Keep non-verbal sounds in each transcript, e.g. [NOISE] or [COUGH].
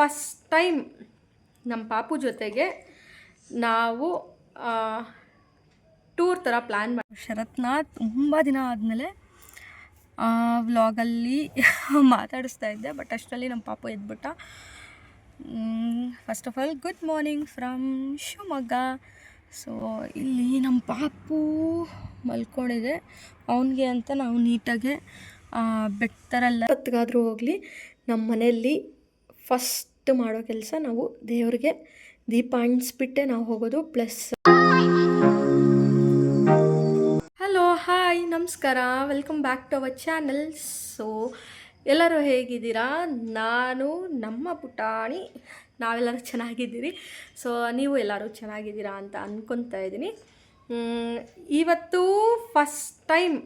First time ನಮ್ಮ ಪಾಪು ಜೊತೆಗೆ ನಾವು ಟೂರ್ ಥರ ಪ್ಲ್ಯಾನ್ ಮಾಡಿ, ಶರತ್ನಾಥ್ ತುಂಬ ದಿನ ಆದಮೇಲೆ ವ್ಲಾಗಲ್ಲಿ ಮಾತಾಡಿಸ್ತಾ ಇದ್ದೆ, ಬಟ್ ಅಷ್ಟರಲ್ಲಿ ನಮ್ಮ ಪಾಪು ಎದ್ಬಿಟ್ಟ. First of all good morning from Shivamogga. So ಇಲ್ಲಿ ನಮ್ಮ ಪಾಪು ಮಲ್ಕೊಂಡಿದೆ. ಅವನಿಗೆ ಅಂತ ನಾವು ನೀಟಾಗೆ ಬೆಟ್ಟರಲ್ಲ ಹೊತ್ತಿಗಾದರೂ ಹೋಗಲಿ, ನಮ್ಮ ಮನೆಯಲ್ಲಿ ಫಸ್ಟ್ ಮಾಡೋ ಕೆಲಸ ನಾವು ದೇವರಿಗೆ ದೀಪ ಅಂಟಿಸ್ಬಿಟ್ಟೆ ನಾವು ಹೋಗೋದು ಪ್ಲಸ್. ಹಲೋ ಹಾಯ್ ನಮಸ್ಕಾರ. Welcome back to our channel so ಎಲ್ಲರೂ ಹೇಗಿದ್ದೀರಾ? ನಾನು, ನಮ್ಮ ಪುಟಾಣಿ, ನಾವೆಲ್ಲರೂ ಚೆನ್ನಾಗಿದ್ದೀರಿ. ಸೊ ನೀವು ಎಲ್ಲರೂ ಚೆನ್ನಾಗಿದ್ದೀರಾ ಅಂತ ಅಂದ್ಕೊತಾ ಇದ್ದೀನಿ. ಇವತ್ತು ಫಸ್ಟ್ ಟೈಮ್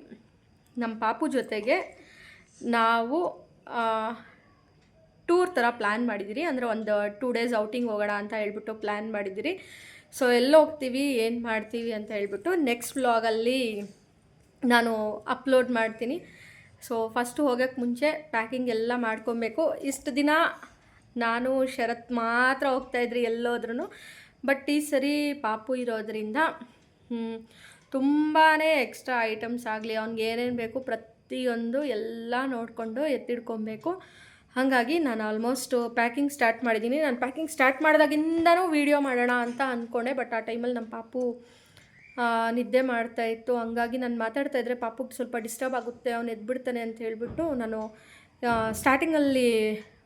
ನಮ್ಮ ಪಾಪು ಜೊತೆಗೆ ನಾವು ಥರ ಪ್ಲ್ಯಾನ್ ಮಾಡಿದ್ದೀರಿ? ಅಂದರೆ ಒಂದು ಟೂ ಡೇಸ್ ಔಟಿಂಗ್ ಹೋಗೋಣ ಅಂತ ಹೇಳ್ಬಿಟ್ಟು ಪ್ಲ್ಯಾನ್ ಮಾಡಿದ್ದೀರಿ. ಸೊ ಎಲ್ಲ ಹೋಗ್ತೀವಿ ಏನು ಮಾಡ್ತೀವಿ ಅಂತ ಹೇಳ್ಬಿಟ್ಟು ನೆಕ್ಸ್ಟ್ ವ್ಲಾಗಲ್ಲಿ ನಾನು ಅಪ್ಲೋಡ್ ಮಾಡ್ತೀನಿ. ಸೊ ಫಸ್ಟು ಹೋಗೋಕ್ಕೆ ಮುಂಚೆ ಪ್ಯಾಕಿಂಗ್ ಎಲ್ಲ ಮಾಡ್ಕೊಬೇಕು. ಇಷ್ಟು ದಿನ ನಾನು, ಶರತ್ ಮಾತ್ರ ಹೋಗ್ತಾಯಿದ್ರಿ ಎಲ್ಲೋದ್ರೂ ಬಟ್ ಈ ಸರಿ ಪಾಪು ಇರೋದರಿಂದ ತುಂಬಾ ಎಕ್ಸ್ಟ್ರಾ ಐಟಮ್ಸ್ ಆಗಲಿ, ಅವ್ನಿಗೆ ಏನೇನು ಬೇಕು ಪ್ರತಿಯೊಂದು ಎಲ್ಲ ನೋಡಿಕೊಂಡು ಎತ್ತಿಡ್ಕೊಬೇಕು. ಹಾಗಾಗಿ ನಾನು ಆಲ್ಮೋಸ್ಟ್ ಪ್ಯಾಕಿಂಗ್ ಸ್ಟಾರ್ಟ್ ಮಾಡಿದ್ದೀನಿ. ನಾನು ಪ್ಯಾಕಿಂಗ್ ಸ್ಟಾರ್ಟ್ ಮಾಡಿದಾಗಿಂದನೂ ವೀಡಿಯೋ ಮಾಡೋಣ ಅಂತ ಅಂದ್ಕೊಂಡೆ ಬಟ್ ಆ ಟೈಮಲ್ಲಿ ನಮ್ಮ ಪಾಪು ನಿದ್ದೆ ಮಾಡ್ತಾ ಇತ್ತು. ಹಂಗಾಗಿ ನಾನು ಮಾತಾಡ್ತಾ ಇದ್ದರೆ ಪಾಪುಗೆ ಸ್ವಲ್ಪ ಡಿಸ್ಟರ್ಬ್ ಆಗುತ್ತೆ, ಅವ್ನು ಎದ್ಬಿಡ್ತಾನೆ ಅಂತ ಹೇಳಿಬಿಟ್ಟು ನಾನು ಸ್ಟಾರ್ಟಿಂಗಲ್ಲಿ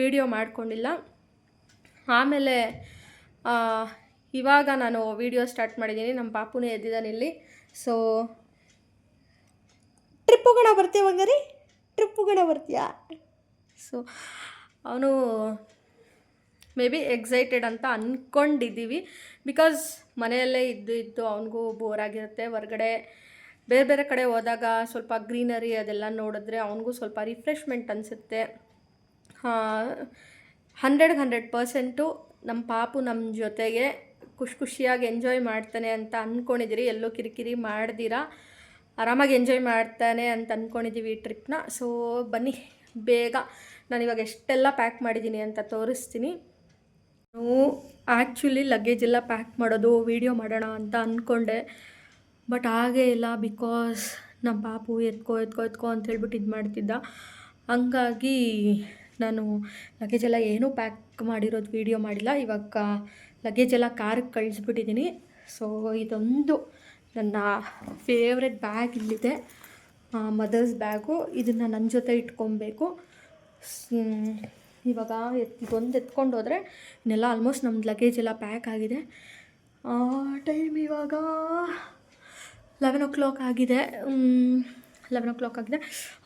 ವೀಡಿಯೋ ಮಾಡ್ಕೊಂಡಿಲ್ಲ. ಆಮೇಲೆ ಇವಾಗ ನಾನು ವೀಡಿಯೋ ಸ್ಟಾರ್ಟ್ ಮಾಡಿದ್ದೀನಿ. ನಮ್ಮ ಪಾಪುನೇ ಎದ್ದಿದ್ದಾನೆ ಇಲ್ಲಿ. ಸೊ ಟ್ರಿಪ್ಪುಗಳ ಬರ್ತೀಯ ಹಂಗಾರಿ ಟ್ರಿಪ್ ಹೋಗೋಣ ಬರ್ತೀಯಾ? ಸೊ ಅವನು ಮೇ ಬಿ ಎಕ್ಸೈಟೆಡ್ ಅಂತ ಅಂದ್ಕೊಂಡಿದ್ದೀವಿ ಬಿಕಾಸ್ ಮನೆಯಲ್ಲೇ ಇದ್ದು ಇದ್ದು ಅವನಿಗೂ ಬೋರ್ ಆಗಿರುತ್ತೆ. ಹೊರಗಡೆ ಬೇರೆ ಬೇರೆ ಕಡೆ ಹೋದಾಗ ಸ್ವಲ್ಪ ಗ್ರೀನರಿ ಅದೆಲ್ಲ ನೋಡಿದ್ರೆ ಅವನಿಗೂ ಸ್ವಲ್ಪ ರಿಫ್ರೆಶ್ಮೆಂಟ್ ಅನಿಸುತ್ತೆ. ಹಂಡ್ರೆಡ್ಗೆ ಹಂಡ್ರೆಡ್ ಪರ್ಸೆಂಟು ನಮ್ಮ ಪಾಪು ನಮ್ಮ ಜೊತೆಗೆ ಖುಷಿ ಖುಷಿಯಾಗಿ ಎಂಜಾಯ್ ಮಾಡ್ತಾನೆ ಅಂತ ಅಂದ್ಕೊಂಡಿದ್ದೀರಿ ಎಲ್ಲೋ ಕಿರಿಕಿರಿ ಮಾಡ್ದಿರಾ? ಆರಾಮಾಗಿ ಎಂಜಾಯ್ ಮಾಡ್ತಾನೆ ಅಂತ ಅಂದ್ಕೊಂಡಿದ್ದೀವಿ ಈ ಟ್ರಿಪ್ನ ಸೊ ಬನ್ನಿ, ಬೇಗ. ನಾನು ಇವಾಗ ಎಷ್ಟೆಲ್ಲ ಪ್ಯಾಕ್ ಮಾಡಿದ್ದೀನಿ ಅಂತ ತೋರಿಸ್ತೀನಿ. ನಾವು ಆ್ಯಕ್ಚುಲಿ ಲಗೇಜ್ ಎಲ್ಲ ಪ್ಯಾಕ್ ಮಾಡೋದು, ವೀಡಿಯೋ ಮಾಡೋಣ ಅಂತ ಅಂದ್ಕೊಂಡೆ ಬಟ್ ಹಾಗೇ ಇಲ್ಲ, ಬಿಕಾಸ್ ನಮ್ಮ ಪಾಪು ಎತ್ಕೋ ಎತ್ಕೋ ಎತ್ಕೋ ಅಂತ ಹೇಳ್ಬಿಟ್ಟು ಇದು ಮಾಡ್ತಿದ್ದ. ಹಂಗಾಗಿ ನಾನು ಲಗೇಜ್ ಎಲ್ಲ ಏನೂ ಪ್ಯಾಕ್ ಮಾಡಿರೋದು, ವೀಡಿಯೋ ಮಾಡಿಲ್ಲ. ಇವಾಗ ಲಗೇಜ್ ಎಲ್ಲ ಕಾರ್ಗೆ ಕಳಿಸ್ಬಿಟ್ಟಿದ್ದೀನಿ. ಸೊ, ಇದೊಂದು ನನ್ನ ಫೇವ್ರೆಟ್ ಬ್ಯಾಗ್ ಇಲ್ಲಿದೆ. ಮದರ್ಸ್ ಬ್ಯಾಗು ಇದನ್ನು ನನ್ನ ಜೊತೆ ಇಟ್ಕೊಬೇಕು. ಇವಾಗ ಎತ್ ಇದೊಂದು ಎತ್ಕೊಂಡು ಹೋದರೆ ಇನ್ನೆಲ್ಲ ಆಲ್ಮೋಸ್ಟ್ ನಮ್ಮದು ಲಗೇಜ್ ಎಲ್ಲ ಪ್ಯಾಕ್ ಆಗಿದೆ. ಆ ಟೈಮ್ ಇವಾಗ ಲೆವೆನ್ ಓ ಕ್ಲಾಕ್ ಆಗಿದೆ. ಲೆವೆನ್ ಓ ಕ್ಲಾಕ್ ಆಗಿದೆ.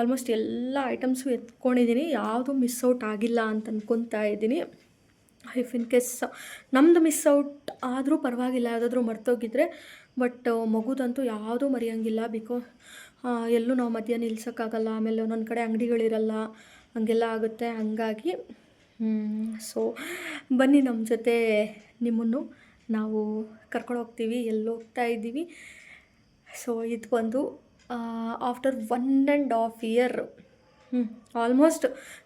ಆಲ್ಮೋಸ್ಟ್ ಎಲ್ಲ ಐಟಮ್ಸು ಎತ್ಕೊಂಡಿದ್ದೀನಿ ಯಾವುದು ಮಿಸ್ ಔಟ್ ಆಗಿಲ್ಲ ಅಂತ ಅಂದ್ಕೊತಾ ಇದ್ದೀನಿ. ಇಫ್ ಇನ್ ಕೇಸ್ ನಮ್ಮದು ಮಿಸ್ ಔಟ್ ಆದರೂ ಪರವಾಗಿಲ್ಲ, ಯಾವುದಾದ್ರೂ ಮರ್ತೋಗಿದ್ರೆ ಬಟ್ ಮಗುದಂತೂ ಯಾವುದೂ ಮರೆಯೋಂಗಿಲ್ಲ ಬಿಕಾಸ್ ಎಲ್ಲೂ ನಾವು ಮಧ್ಯ ನಿಲ್ಸೋಕ್ಕಾಗಲ್ಲ. ಆಮೇಲೆ ಒಂದೊಂದು ಕಡೆ ಅಂಗಡಿಗಳಿರಲ್ಲ. ಹಂಗೆಲ್ಲ ಆಗುತ್ತೆ. ಹಂಗಾಗಿ ಸೊ ಬನ್ನಿ ನಮ್ಮ ಜೊತೆ ನಿಮ್ಮನ್ನು. ನಾವು ಕರ್ಕೊಂಡು ಹೋಗ್ತೀವಿ. ಎಲ್ಲಿ ಹೋಗ್ತಾ ಇದ್ದೀವಿ? ಸೊ ಇದು ಬಂದು after one and half year ಹ್ಞೂ ಆಲ್ಮೋಸ್ಟ್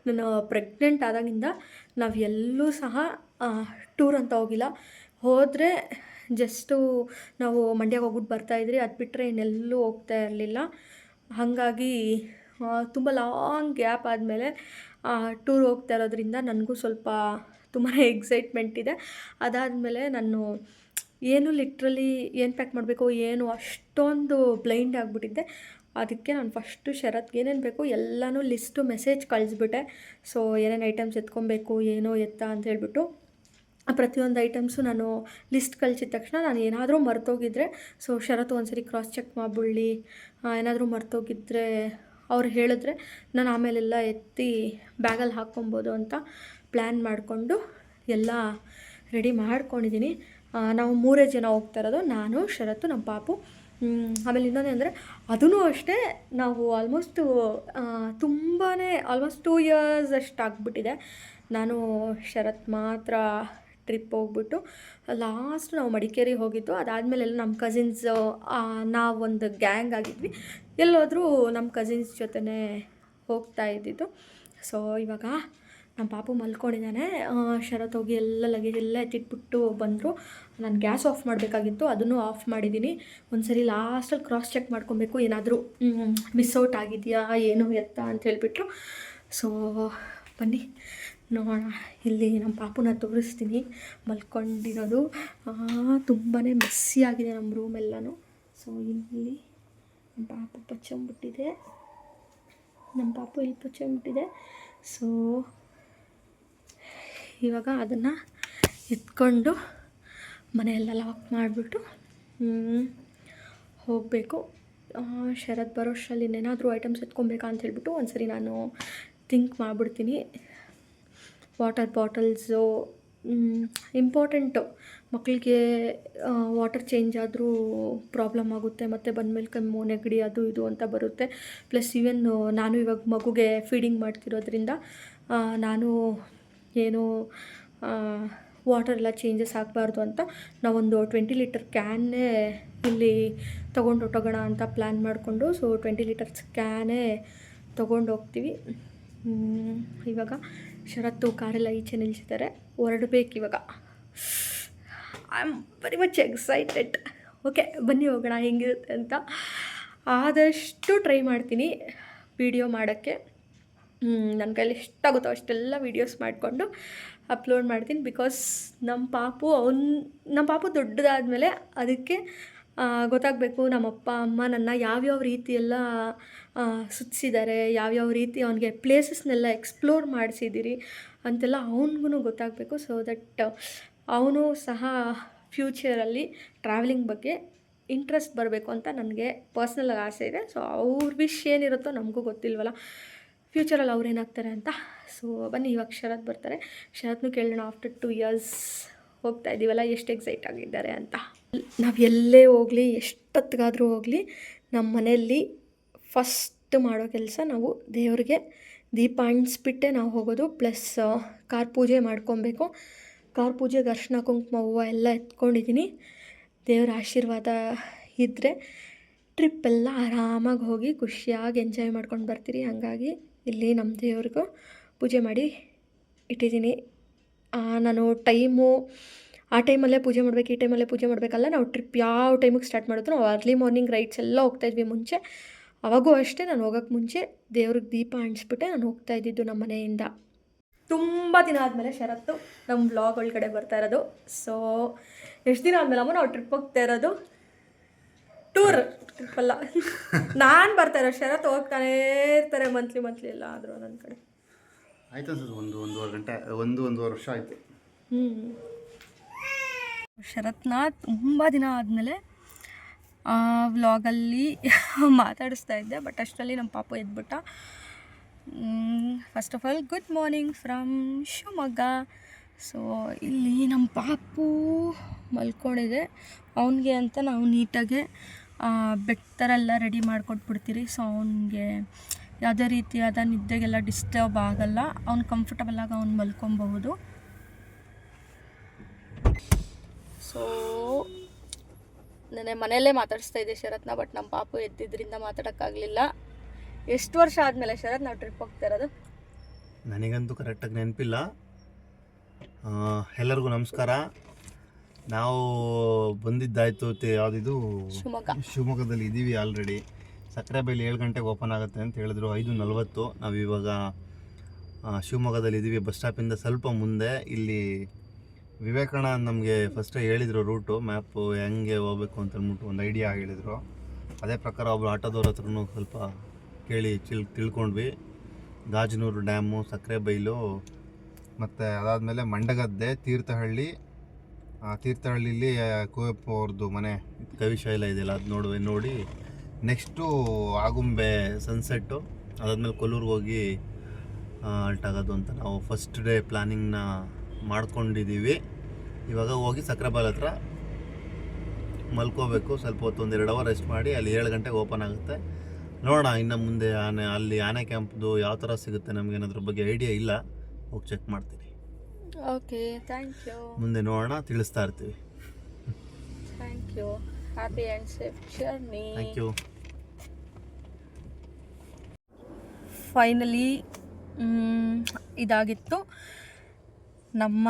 ನಾನು ಪ್ರೆಗ್ನೆಂಟ್ ಆದಾಗಿಂದ ನಾವು ಎಲ್ಲೂ ಸಹ ಟೂರ್ ಅಂತ ಹೋಗಿಲ್ಲ. ಹೋದರೆ ಜಸ್ಟು ನಾವು ಮಂಡ್ಯಕ್ಕೆ ಹೋಗ್ಬಿಟ್ಟು ಬರ್ತಾಯಿದ್ರಿ ಅದು ಬಿಟ್ಟರೆ ಇನ್ನೆಲ್ಲೂ ಹೋಗ್ತಾ ಇರಲಿಲ್ಲ. ಹಾಗಾಗಿ ತುಂಬ ಲಾಂಗ್ ಗ್ಯಾಪ್ ಆದಮೇಲೆ ಟೂರ್ ಹೋಗ್ತಾ ಇರೋದ್ರಿಂದ ನನಗೂ ಸ್ವಲ್ಪ ತುಂಬಾ ಎಕ್ಸೈಟ್ಮೆಂಟ್ ಇದೆ. ಅದಾದಮೇಲೆ ನಾನು ಏನು ಲಿಟ್ರಲಿ ಏನು ಪ್ಯಾಕ್ ಮಾಡಬೇಕು, ಏನು ಅಷ್ಟೊಂದು ಬ್ಲೈಂಡ್ ಆಗಿಬಿಟ್ಟಿದ್ದೆ. ಅದಕ್ಕೆ ನಾನು ಫಸ್ಟು ಶರತ್ಗೆ ಏನೇನು ಬೇಕು ಎಲ್ಲನೂ ಲಿಸ್ಟು ಮೆಸೇಜ್ ಕಳಿಸ್ಬಿಟ್ಟೆ. ಸೊ ಏನೇನು ಐಟಮ್ಸ್ ಎತ್ಕೊಬೇಕು, ಏನೋ ಎತ್ತ ಅಂತ ಹೇಳ್ಬಿಟ್ಟು ಪ್ರತಿಯೊಂದು ಐಟಮ್ಸು ನಾನು ಲಿಸ್ಟ್ ಕಳಿಸಿದ ತಕ್ಷಣ ನಾನು ಏನಾದರೂ ಮರ್ತೋಗಿದ್ರೆ ಸೊ ಶರತ್ ಒಂದ್ಸರಿ ಕ್ರಾಸ್ ಚೆಕ್ ಮಾಡಿಬಿಡ್ಲಿ. ಏನಾದರೂ ಮರ್ತೋಗಿದ್ರೆ ಅವ್ರು ಹೇಳಿದ್ರೆ, ನಾನು ಆಮೇಲೆಲ್ಲ ಎತ್ತಿ ಬ್ಯಾಗಲ್ಲಿ ಹಾಕ್ಕೊಬೋದು ಅಂತ ಪ್ಲ್ಯಾನ್ ಮಾಡಿಕೊಂಡು ಎಲ್ಲ ರೆಡಿ ಮಾಡ್ಕೊಂಡಿದ್ದೀನಿ ನಾವು ಮೂರೇ ಜನ ಹೋಗ್ತಾ ಇರೋದು. ನಾನು, ಶರತ್ತು, ನಮ್ಮ ಪಾಪು. ಆಮೇಲೆ ಇನ್ನೊಂದು ಅಂದರೆ ಅದೂ ಅಷ್ಟೇ ನಾವು ಆಲ್ಮೋಸ್ಟು ತುಂಬಾ ಆಲ್ಮೋಸ್ಟ್ ಟೂ ಇಯರ್ಸ್ ಅಷ್ಟು ಆಗಿಬಿಟ್ಟಿದೆ. ನಾನು, ಶರತ್ ಮಾತ್ರ ಟ್ರಿಪ್ ಹೋಗ್ಬಿಟ್ಟು ಲಾಸ್ಟ್ ನಾವು ಮಡಿಕೇರಿ ಹೋಗಿದ್ದು. ಅದಾದಮೇಲೆ ಎಲ್ಲ ನಮ್ಮ ಕಸಿನ್ಸ್ ನಾವೊಂದು ಗ್ಯಾಂಗ್ ಆಗಿದ್ವಿ. ಎಲ್ಲೋದ್ರೂ ನಮ್ಮ ಕಸಿನ್ಸ್ ಜೊತೆನೇ ಹೋಗ್ತಾ ಇದ್ದಿದ್ದು. ಸೊ ಇವಾಗ ನಮ್ಮ ಪಾಪು ಮಲ್ಕೊಂಡಿದ್ದಾನೆ. ಶರತ್ ಹೋಗಿ ಎಲ್ಲ ಲಗೇಜ್ ಎಲ್ಲ ಎತ್ತಿಟ್ಬಿಟ್ಟು ಬಂದರು. ನಾನು ಗ್ಯಾಸ್ ಆಫ್ ಮಾಡಬೇಕಾಗಿತ್ತು. ಅದನ್ನು ಆಫ್ ಮಾಡಿದ್ದೀನಿ. ಒಂದ್ಸರಿ ಲಾಸ್ಟಲ್ಲಿ ಕ್ರಾಸ್ ಚೆಕ್ ಮಾಡ್ಕೊಬೇಕು. ಏನಾದರೂ ಮಿಸ್ ಔಟ್ ಆಗಿದೆಯಾ? ಏನು ಎತ್ತ ಅಂತ ಹೇಳ್ಬಿಟ್ರು. ಸೊ ಬನ್ನಿ. ನೋಡೋಣ. ಇಲ್ಲಿ ನಮ್ಮ ಪಾಪುನ ತೋರಿಸ್ತೀನಿ. ಮಲ್ಕೊಂಡಿರೋದು. ತುಂಬಾ ಮೆಸ್ಸಿ ಆಗಿದೆ ನಮ್ಮ ರೂಮೆಲ್ಲನೂ ಸೊ ಇಲ್ಲಿ ನಮ್ಮ ಪಾಪು ಪಚ್ಚಂಬಿಟ್ಟಿದೆ. ನಮ್ಮ ಪಾಪು ಇಲ್ಲಿ ಪಚ್ಚಂಬಿಟ್ಟಿದೆ. ಸೊ ಇವಾಗ ಅದನ್ನು ಎತ್ಕೊಂಡು ಮನೆಯೆಲ್ಲ ಲಾಕ್ ಮಾಡಿಬಿಟ್ಟು ಹೋಗಬೇಕು. ಶರತ್ ಬರೋಷ್ಟರಲ್ಲಿ ಇನ್ನೇನಾದರೂ ಐಟಮ್ಸ್ ಎತ್ಕೊಬೇಕಾ ಅಂತ ಹೇಳ್ಬಿಟ್ಟು ಒಂದ್ಸರಿ ನಾನು ಥಿಂಕ್ ಮಾಡಿಬಿಡ್ತೀನಿ. ವಾಟರ್ ಬಾಟಲ್ಸು ಇಂಪಾರ್ಟೆಂಟು ಮಕ್ಕಳಿಗೆ ವಾಟರ್ ಚೇಂಜ್ ಆದರೂ ಪ್ರಾಬ್ಲಮ್ ಆಗುತ್ತೆ. ಮತ್ತು ಬಂದಮೇಲೆ ಕೆಮ್ಮು, ನೆಗಡಿ, ಅದು ಇದು ಅಂತ ಬರುತ್ತೆ. ಪ್ಲಸ್ ಈವನ್ ನಾನು ಇವಾಗ ಮಗುಗೆ ಫೀಡಿಂಗ್ ಮಾಡ್ತಿರೋದ್ರಿಂದ ನಾನು ಏನು ವಾಟರ್ ಎಲ್ಲ ಚೇಂಜಸ್ ಆಗಬಾರ್ದು ಅಂತ ನಾವೊಂದು ಟ್ವೆಂಟಿ ಲೀಟರ್ ಕ್ಯಾನ್ನೇ ಇಲ್ಲಿ ತೊಗೊಂಡು ಹೊಟ್ಟೋಗೋಣ ಅಂತ ಪ್ಲ್ಯಾನ್ ಮಾಡಿಕೊಂಡು ಸೊ ಟ್ವೆಂಟಿ ಲೀಟರ್ಸ್ ಕ್ಯಾನೇ ತೊಗೊಂಡು ಹೋಗ್ತೀವಿ. ಇವಾಗ ಶರತ್ತು ಕಾರೆಲ್ಲ ಈಚೆ ನಿಲ್ಲಿಸಿದ್ದಾರೆ ಹೊರಡಬೇಕು ಇವಾಗ I am very much excited okay ಬನ್ನಿ ಹೋಗೋಣ, ಹೆಂಗಿರುತ್ತೆ ಅಂತ. ಆದಷ್ಟು ಟ್ರೈ ಮಾಡ್ತೀನಿ ವಿಡಿಯೋ ಮಾಡೋಕ್ಕೆ. ನನ್ನ ಕೈಲಿ ಎಷ್ಟಾಗುತ್ತೋ ಅಷ್ಟೆಲ್ಲ ವೀಡಿಯೋಸ್ ಮಾಡಿಕೊಂಡು ಅಪ್ಲೋಡ್ ಮಾಡ್ತೀನಿ ಬಿಕಾಸ್ ನಮ್ಮ ಪಾಪು ಅವ್ನು ನಮ್ಮ ಪಾಪು ದೊಡ್ಡದಾದ ಮೇಲೆ ಅದಕ್ಕೆ ಗೊತ್ತಾಗಬೇಕು ನಮ್ಮ ಅಪ್ಪ ಅಮ್ಮ ನನ್ನ ಯಾವ್ಯಾವ ರೀತಿಯೆಲ್ಲ ಸುತ್ತಿಸಿದ್ದಾರೆ, ಯಾವ್ಯಾವ ರೀತಿ ಅವನಿಗೆ ಪ್ಲೇಸಸ್ನೆಲ್ಲ ಎಕ್ಸ್ಪ್ಲೋರ್ ಮಾಡಿಸಿದ್ದೀರಿ ಅಂತೆಲ್ಲ ಅವನಿಗೂ ಗೊತ್ತಾಗಬೇಕು. ಸೊ ದಟ್ ಅವನು ಸಹ ಫ್ಯೂಚರಲ್ಲಿ ಟ್ರಾವೆಲಿಂಗ್ ಬಗ್ಗೆ ಇಂಟ್ರೆಸ್ಟ್ ಬರಬೇಕು ಅಂತ ನನಗೆ ಪರ್ಸ್ನಲ್ ಆಸೆ ಇದೆ. ಸೊ ಅವ್ರ ವಿಶ್ ಏನಿರುತ್ತೋ ನಮಗೂ ಗೊತ್ತಿಲ್ವಲ್ಲ ಫ್ಯೂಚರಲ್ಲಿ ಅವ್ರು ಏನಾಗ್ತಾರೆ ಅಂತ. ಸೊ ಬನ್ನಿ, ಇವಾಗ ಶರತ್ ಬರ್ತಾರೆ. ಶರತ್ನು ಕೇಳೋಣ ಆಫ್ಟರ್ ಟು ಇಯರ್ಸ್ ಹೋಗ್ತಾ ಇದ್ದೀವಲ್ಲ ಎಷ್ಟು ಎಕ್ಸೈಟ್ ಆಗಿದ್ದಾರೆ ಅಂತ. ನಾವು ಎಲ್ಲೇ ಹೋಗಲಿ, ಎಷ್ಟೊತ್ತಿಗಾದರೂ ಹೋಗಲಿ ನಮ್ಮ ಮನೆಯಲ್ಲಿ ಫಸ್ಟ್ ಮಾಡೋ ಕೆಲಸ ನಾವು ದೇವರಿಗೆ ದೀಪ ಅಂಟಿಸ್ಬಿಟ್ಟೆ ನಾವು ಹೋಗೋದು. ಪ್ಲಸ್ ಕಾರ್ ಪೂಜೆ ಮಾಡ್ಕೊಬೇಕು. ಕಾರ್ ಪೂಜೆಗೆ ಅರ್ಶಿನ ಕುಂಕುಮ, ಹೂವು ಎಲ್ಲ ಎತ್ಕೊಂಡಿದ್ದೀನಿ ದೇವರ ಆಶೀರ್ವಾದ ಇದ್ದರೆ ಟ್ರಿಪ್ಪೆಲ್ಲ ಆರಾಮಾಗಿ ಹೋಗಿ ಖುಷಿಯಾಗಿ ಎಂಜಾಯ್ ಮಾಡ್ಕೊಂಡು ಬರ್ತೀರಿ. ಹಾಗಾಗಿ ಇಲ್ಲಿ ನಮ್ಮ ದೇವ್ರಿಗೂ ಪೂಜೆ ಮಾಡಿ ಇಟ್ಟಿದ್ದೀನಿ ನಾನು ಟೈಮು ಆ ಟೈಮಲ್ಲೇ ಪೂಜೆ ಮಾಡಬೇಕು ಈ ಟೈಮಲ್ಲೇ ಪೂಜೆ ಮಾಡಬೇಕಲ್ಲ ನಾವು ಟ್ರಿಪ್ ಯಾವ ಟೈಮಿಗೆ ಸ್ಟಾರ್ಟ್ ಮಾಡಿದ್ರು ನಾವು ಅರ್ಲಿ ಮಾರ್ನಿಂಗ್ ರೈಡ್ಸ್ ಎಲ್ಲ ಹೋಗ್ತಾ ಇದ್ವಿ ಮುಂಚೆ. ಅವಾಗೂ ಅಷ್ಟೇ ನಾನು ಹೋಗೋಕ್ಕೆ ಮುಂಚೆ ದೇವ್ರಿಗೆ ದೀಪ ಅಂಟಿಸ್ಬಿಟ್ಟೆ ನಾನು ಹೋಗ್ತಾ ಇದ್ದಿದ್ದು ನಮ್ಮ ಮನೆಯಿಂದ. ತುಂಬ ದಿನ ಆದಮೇಲೆ ಶರತ್ತು ನಮ್ಮ ಬ್ಲಾಗ್ ಒಳಗಡೆ ಬರ್ತಾ ಇರೋದು. ಸೊ ಎಷ್ಟು ದಿನ ಆದಮೇಲೆ ಅಮ್ಮ ನಾವು ಟ್ರಿಪ್ ಹೋಗ್ತಾ ಇರೋದು? ಟೂರ್ ಟ್ರಿಪ್ ಅಲ್ಲ. [LAUGHS] ನಾನು ಬರ್ತಾ ಇರೋ ಶರತ್ ಹೋಗ್ತಾನೇ ಇರ್ತಾರೆ ಮಂತ್ಲಿ ಮಂತ್ಲಿ ಎಲ್ಲ ಆದರೂ ನನ್ನ ಕಡೆ. ಆಯ್ತು ಒಂದು ಒಂದೂವರೆ ಗಂಟೆ ಒಂದು ಒಂದೂವರೆ ವರ್ಷ ಆಯಿತು. ಹ್ಞೂ ಶರತ್ನ ತುಂಬ ದಿನ ಆದಮೇಲೆ ವ್ಲಾಗಲ್ಲಿ ಮಾತಾಡಿಸ್ತಾ ಇದ್ದೆ ಬಟ್ ಅಷ್ಟರಲ್ಲಿ ನಮ್ಮ ಪಾಪು ಎದ್ಬಿಟ್ಟ. First of all good morning from Shivamogga. So ಇಲ್ಲಿ ನಮ್ಮ ಪಾಪು ಮಲ್ಕೊಂಡಿದೆ. ಅವನಿಗೆ ಅಂತ ನಾವು ನೀಟಾಗಿ ಬೆಡ್ ಥರ ರೆಡಿ ಮಾಡಿಕೊಟ್ಬಿಡ್ತೀರಿ. ಸೊ ಅವನಿಗೆ ಯಾವುದೇ ರೀತಿಯಾದ ನಿದ್ದೆಗೆಲ್ಲ ಡಿಸ್ಟರ್ಬ್ ಆಗಲ್ಲ. ಅವ್ನು ಕಂಫರ್ಟಬಲಾಗಿ ಅವ್ನು ಮಲ್ಕೊಬಹುದು. ಸೊ ನೆನೆ ಮನೆಯಲ್ಲೇ ಮಾತಾಡಿಸ್ತಾ ಇದ್ದೆ ಶರತ್ನ ಬಟ್ ನಮ್ಮ ಪಾಪು ಎದ್ದಿದ್ದರಿಂದ ಮಾತಾಡೋಕ್ಕಾಗಲಿಲ್ಲ. ಎಷ್ಟು ವರ್ಷ ಆದಮೇಲೆ ಶರತ್ ನಾವು ಟ್ರಿಪ್ ಹೋಗ್ತಾ ಇರೋದು? ನನಗಂತೂ ಕರೆಕ್ಟಾಗಿ ನೆನಪಿಲ್ಲ. ಎಲ್ಲರಿಗೂ ನಮಸ್ಕಾರ. ನಾವು ಬಂದಿದ್ದಾಯ್ತು ತೆ- ಯಾವುದಿದು? ಶಿವಮೊಗ್ಗ. ಶಿವಮೊಗ್ಗದಲ್ಲಿ ಇದ್ದೀವಿ ಆಲ್ರೆಡಿ ಸಕ್ಕರೆ ಬೈಲಿ ಏಳು ಗಂಟೆಗೆ ಓಪನ್ ಆಗುತ್ತೆ ಅಂತ ಹೇಳಿದ್ರು ಐದು ನಲ್ವತ್ತು. ನಾವು ಆ, ಶಿವಮೊಗ್ಗದಲ್ಲಿ ಇದ್ದೀವಿ ಬಸ್ ಸ್ಟಾಪಿಂದ ಸ್ವಲ್ಪ ಮುಂದೆ. ಇಲ್ಲಿ ವಿವೇಕಣ್ಣ ನಮಗೆ ಫಸ್ಟ್ ಹೇಳಿದರು ರೂಟು ಮ್ಯಾಪು ಹೆಂಗೆ ಹೋಗ್ಬೇಕು ಅಂತ ಅಂದ್ಬಿಟ್ಟು ಒಂದು ಐಡಿಯಾ ಹೇಳಿದರು. ಅದೇ ಪ್ರಕಾರ ಒಬ್ಬರು ಆಟೋದವ್ರ ಹತ್ರನೂ ಸ್ವಲ್ಪ ಕೇಳಿ ಚಿಲ್ ತಿಳ್ಕೊಂಡ್ವಿ. ಗಾಜನೂರು ಡ್ಯಾಮು ಸಕ್ಕರೆ ಬೈಲು, ಮತ್ತು ಅದಾದಮೇಲೆ ಮಂಡಗದ್ದೆ, ತೀರ್ಥಹಳ್ಳಿ. ತೀರ್ಥಹಳ್ಳಿಲಿ ಕುವೆಂಪು ಅವ್ರದ್ದು ಮನೆ, ಕವಿಶೈಲ ಇದೆಯಲ್ಲ, ಅದು ನೋಡುವೆ, ನೋಡಿ. ನೆಕ್ಸ್ಟು ಆಗುಂಬೆ ಸನ್ಸೆಟ್ಟು ಅದಾದಮೇಲೆ ಕೊಲ್ಲೂರಿಗೆ ಹೋಗಿ ಅಲ್ಟಾಗೋದು ಅಂತ ನಾವು ಫಸ್ಟ್ ಡೇ ಪ್ಲ್ಯಾನಿಂಗ್ನ ಮಾಡ್ಕೊಂಡಿದ್ದೀವಿ ಇವಾಗ ಹೋಗಿ ಸಕ್ರೆಬಾಲ್ ಹತ್ರ ಮಲ್ಕೋಬೇಕು ಸ್ವಲ್ಪ ಹೊತ್ತು ಒಂದು ಎರಡು ಅವರ್ ರೆಸ್ಟ್ ಮಾಡಿ ಅಲ್ಲಿ ಏಳು ಗಂಟೆಗೆ ಓಪನ್ ಆಗುತ್ತೆ. ನೋಡೋಣ ಇನ್ನು ಮುಂದೆ ಆನೆ ಅಲ್ಲಿ ಆನೆ ಕ್ಯಾಂಪ್ದು ಯಾವ ಥರ ಸಿಗುತ್ತೆ ನಮಗೆ ಅನ್ನೋದ್ರ ಬಗ್ಗೆ ಐಡಿಯಾ ಇಲ್ಲ ಹೋಗಿ ಚೆಕ್ ಮಾಡ್ತೀನಿ. ಓಕೆ ಥ್ಯಾಂಕ್ ಯು ಮುಂದೆ ನೋಡೋಣ ತಿಳಿಸ್ತಾ ಇರ್ತೀವಿ. Thank you happy and safe journey thank you finally ಇದಾಗಿತ್ತು. ನಮ್ಮ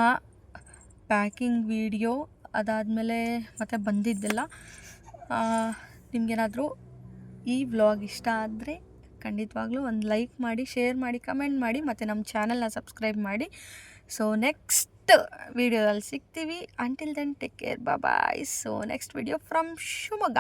ಪ್ಯಾಕಿಂಗ್ ವೀಡಿಯೋ ಅದಾದಮೇಲೆ ಮತ್ತೆ ಬಂದಿದ್ದೆಲ್ಲ ನಿಮಗೇನಾದರೂ ಈ ವ್ಲಾಗ್ ಇಷ್ಟ ಆದರೆ ಖಂಡಿತವಾಗ್ಲೂ ಒಂದು ಲೈಕ್ ಮಾಡಿ, ಶೇರ್ ಮಾಡಿ, ಕಮೆಂಟ್ ಮಾಡಿ, ಮತ್ತು ನಮ್ಮ ಚಾನಲ್ನ ಸಬ್ಸ್ಕ್ರೈಬ್ ಮಾಡಿ. ಸೊ ನೆಕ್ಸ್ಟ್ ವಿಡಿಯೋದಲ್ಲಿ ಸಿಗ್ತೀವಿ. Until then take care bye so next video from Shivamogga.